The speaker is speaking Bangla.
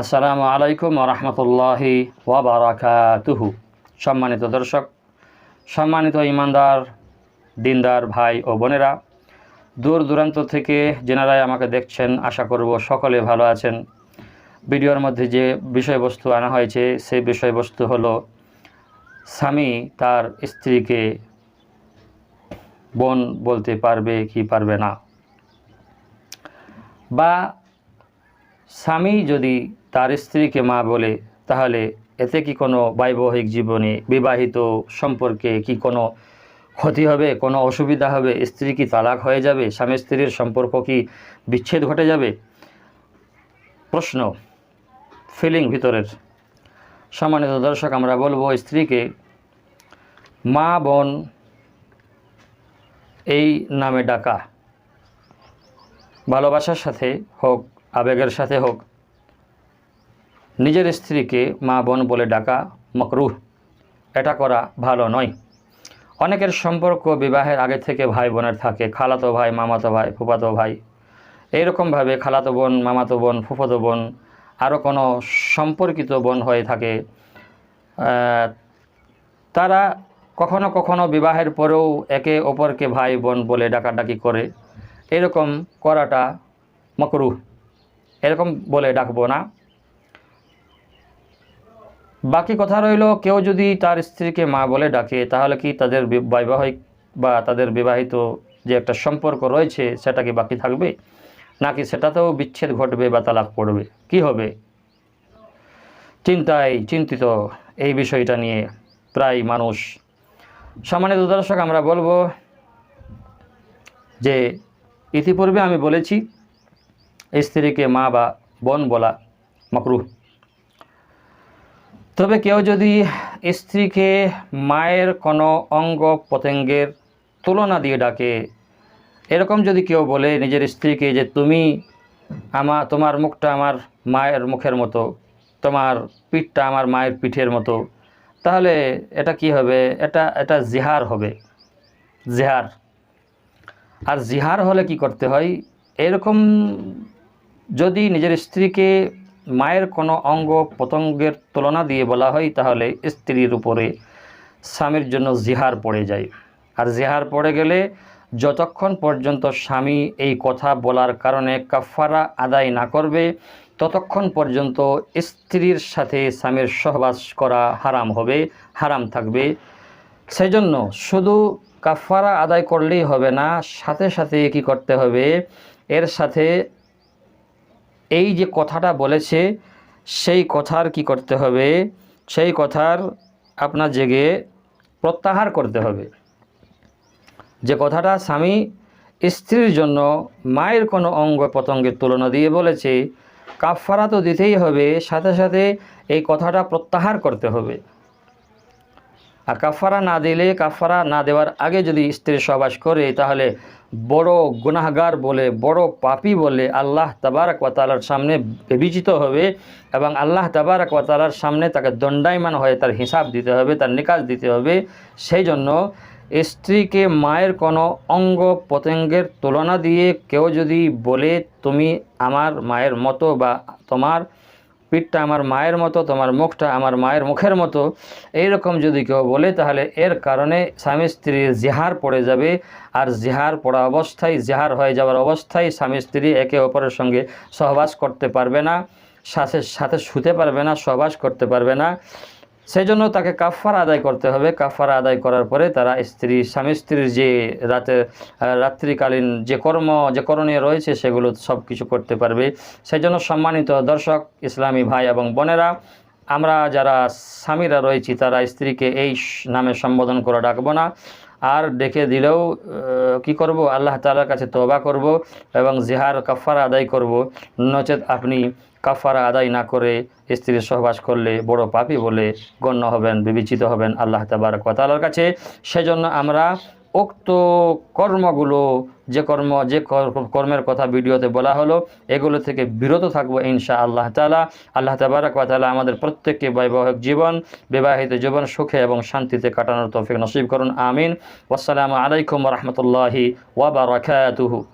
আসসালামু আলাইকুম রহমতুল্লাহি ওয়াবারাকাতুহু সম্মানিত দর্শক, সম্মানিত ইমানদার দিনদার ভাই ও বোনেরা, দূর দূরান্ত থেকে যেনারাই আমাকে দেখছেন, আশা করব সকলে ভালো আছেন। ভিডিওর মধ্যে যে বিষয়বস্তু আনা হয়েছে, সেই বিষয়বস্তু হলো, স্বামী তার স্ত্রীকে বোন বলতে পারবে কি পারবে না? বা স্বামী যদি তার স্ত্রীকে মা বলে, তাহলে এতে কি কোনো বৈবাহিক জীবনে বিবাহিত সম্পর্কে কি কোনো ক্ষতি হবে? কোনো অসুবিধা হবে? স্ত্রী কি তালাক হয়ে যাবে? স্বামী স্ত্রীর সম্পর্ক কি বিচ্ছেদ ঘটে যাবে? প্রশ্ন ফিলিং ভিতরের। সম্মানিত দর্শক, আমরা বলব স্ত্রীকে, মা বোন, এই নামে ডাকা। ভালোবাসার সাথে হোক, আবেগের সাথে হোক নিজের স্ত্রীকে মা বোন বলে ডাকা মকরুহ, এটা করা ভালো নয়। অনেকের সম্পর্ক বিবাহের আগে থেকে ভাই বোনের থাকে, খালাতো ভাই, মামাতো ভাই, ফুফাতো ভাই। এইরকমভাবে খালাতো বোন, মামাতো বোন, ফুফাতো বোন, আরও কোনো সম্পর্কিত বোন হয়ে থাকে। তারা কখনো কখনো বিবাহের পরেও একে অপরকে ভাই বোন বলে ডাকাডাকি করে। এরকম করাটা মকরুহ। এরকম বলে ডাকবো না। বাকি কথা রইল, কেউ যদি তার স্ত্রীকে মা বলে ডাকে, তাহলে কি তাদের বৈবাহিক বা তাদের বিবাহিত যে একটা সম্পর্ক রয়েছে, সেটা কি বাকি থাকবে? নাকি সেটাতেও বিচ্ছেদ ঘটবে বা তালাক পড়বে? কি হবে? চিন্তায় চিন্তিত এই বিষয়টা নিয়ে প্রায় মানুষ। সম্মানিত দর্শক, আমরা বলব যে ইতিপূর্বে আমি বলেছি, স্ত্রীকে মা বা বোন বলা মকরুহ। তবে কেউ যদি স্ত্রীকে মায়ের কোনো অঙ্গ প্রত্যঙ্গের তুলনা দিয়ে ডাকে, এরকম যদি কেউ বলে নিজের স্ত্রীকে যে তুমি আমার তোমার মুখটা আমার মায়ের মুখের মতো, তোমার পিঠটা আমার মায়ের পিঠের মতো, তাহলে এটা কি হবে? এটা এটা জিহার হবে। জিহার। আর জিহার হলে কি করতে হয়? এরকম যদি নিজের স্ত্রীকে মায়ের কোনো অঙ্গ প্রত্যঙ্গের তুলনা দিয়ে বলা হয়, তাহলে স্ত্রীর উপরে স্বামীর জন্য জিহার পড়ে যায়। আর জিহার পড়ে গেলে যতক্ষণ পর্যন্ত স্বামী এই কথা বলার কারণে কাফারা আদায় না করবে, ততক্ষণ পর্যন্ত স্ত্রীর সাথে স্বামীর সহবাস করা হারাম হবে, হারাম থাকবে। সেই জন্য শুধু কাফারা আদায় করলেই হবে না, সাথে সাথে কি করতে হবে, এর সাথে এই যে কথাটা বলেছে, সেই কথার কি করতে হবে? সেই কথার আপনার জেগে প্রত্যাহার করতে হবে। যে কথাটা স্বামী স্ত্রীর জন্য মায়ের কোনো অঙ্গ প্রত্যঙ্গের তুলনা দিয়ে বলেছে কাফারা তো দিতেই হবে, সাথে সাথে এই কথাটা প্রত্যাহার করতে হবে। আর কাফারা না দিলে, কাফারা না দেওয়ার আগে যদি স্ত্রী সবাস করে, তাহলে বড় গুনাহগার বলে, বড় পাপী বলে আল্লাহ তাবারক ওয়াতালার সামনে বিবেচিত হবে এবং আল্লাহ তাবারক ওয়াতালার সামনে তাকে দণ্ডায়মান হয়ে তার হিসাব দিতে হবে, তার নিকাশ দিতে হবে। সেই জন্য স্ত্রীকে মায়ের কোনো অঙ্গ প্রত্যঙ্গের তুলনা দিয়ে কেউ যদি বলে, তুমি আমার মায়ের মতো বা তোমার পিঠটা আমার মায়ের মতো, তোমার মুখটা আমার মায়ের মুখের মতো। এইরকম যদি কেউ বলে, তাহলে এর কারণে স্বামী স্ত্রীর জিহার পড়ে যাবে। আর জিহার পড়া অবস্থায়, জিহার হয়ে যাওয়ার অবস্থায় স্বামী স্ত্রী একে অপরের সঙ্গে সহবাস করতে পারবে না, সাথে সাথে শুতে পারবে না, সহবাস করতে পারবে না। সেই জন্য তাকে কাফারা আদায় করতে হবে। কাফার আদায় করার পরে তারা স্ত্রী, স্বামী স্ত্রীর যে রাতে রাত্রিকালীন যে কর্ম, যে করণীয় রয়েছে সেগুলো সব কিছু করতে পারবে। সেই জন্য সম্মানিত দর্শক, ইসলামী ভাই এবং বোনেরা, আমরা যারা স্বামীরা রয়েছি তারা স্ত্রীকে এই নামে সম্বোধন করে ডাকবো না। আর ডেকে দিলেও কি করব? আল্লাহ তালার কাছে তবা করব এবং জেহার কাফারা আদায় করব। নচেত আপনি কাফারা আদায় না করে স্ত্রীর সহবাস করলে বড় পাপি বলে গণ্য হবেন, বিবেচিত হবেন আল্লাহ তাবার কতালার কাছে। সেজন্য আমরা উক্ত কর্মগুলো, যে কর্ম, যে কর- কর্মের কথা ভিডিওতে বলা হলো, এগুলো থেকে বিরত থাকব ইনশা আল্লাহ তালা আল্লাহ তাবারক তালা আমাদের প্রত্যেককে বৈবাহিক জীবন, বিবাহিত জীবন সুখে এবং শান্তিতে কাটানোর তফিক নসিব করুন, আমিন। আসসালামু আলাইকুম রহমতুল্লাহি ওয়াবারাকাতুহু